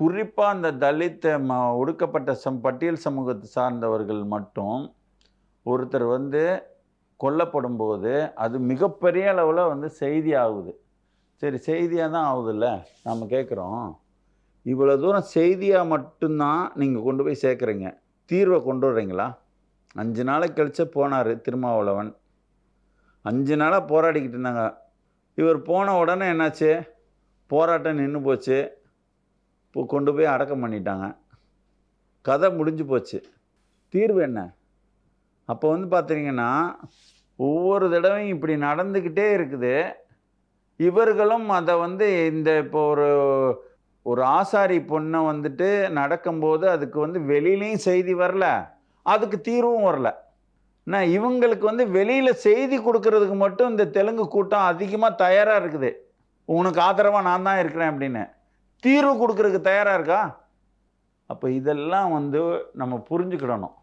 குறிப்பாக அந்த தலித் ம ஒடுக்கப்பட்ட சம் பட்டியல் சமூகத்தை சார்ந்தவர்கள் மட்டும் ஒருத்தர் வந்து கொல்லப்படும் போது அது மிகப்பெரிய அளவில் வந்து செய்தி ஆகுது சரி செய்தியாக தான் ஆகுதுல்ல? நம்ம கேட்குறோம் இவ்வளோ தூரம் செய்தியாக மட்டும்தான் நீங்கள் கொண்டு போய் சேர்க்குறீங்க. தீர்வை கொண்டு வர்றீங்களா? அஞ்சு நாளைக்கு கழிச்சு போனார் திருமாவளவன். அஞ்சு நாளாக போராடிக்கிட்டு இருந்தாங்க. இவர் போன உடனே என்னாச்சு? போராட்டம் நின்று போச்சு. இப்போ கொண்டு போய் அடக்கம் பண்ணிட்டாங்க. கதை முடிஞ்சு போச்சு. தீர்வு என்ன? அப்போ வந்து பார்த்தீங்கன்னா ஒவ்வொரு தடவையும் இப்படி நடந்துக்கிட்டே இருக்குது. இவர்களும் அதை வந்து இந்த இப்போ ஒரு ஒரு ஆசாரி பொண்ணை வந்துட்டு நடக்கும்போது அதுக்கு வந்து வெளியிலையும் செய்தி வரல. அதுக்கு தீர்வும் வரல. என்ன இவங்களுக்கு வந்து வெளியில் செய்தி கொடுக்கறதுக்கு மட்டும் இந்த தெலுங்கு கூட்டம் அதிகமாக தயாராக இருக்குது. உனக்கு ஆதரவாக நான் தான் இருக்கிறேன் அப்படின்னு. தீர்வு கொடுக்கறதுக்கு தயாராக இருக்கா? அப்போ இதெல்லாம் வந்து நம்ம புரிஞ்சுக்கிடணும்.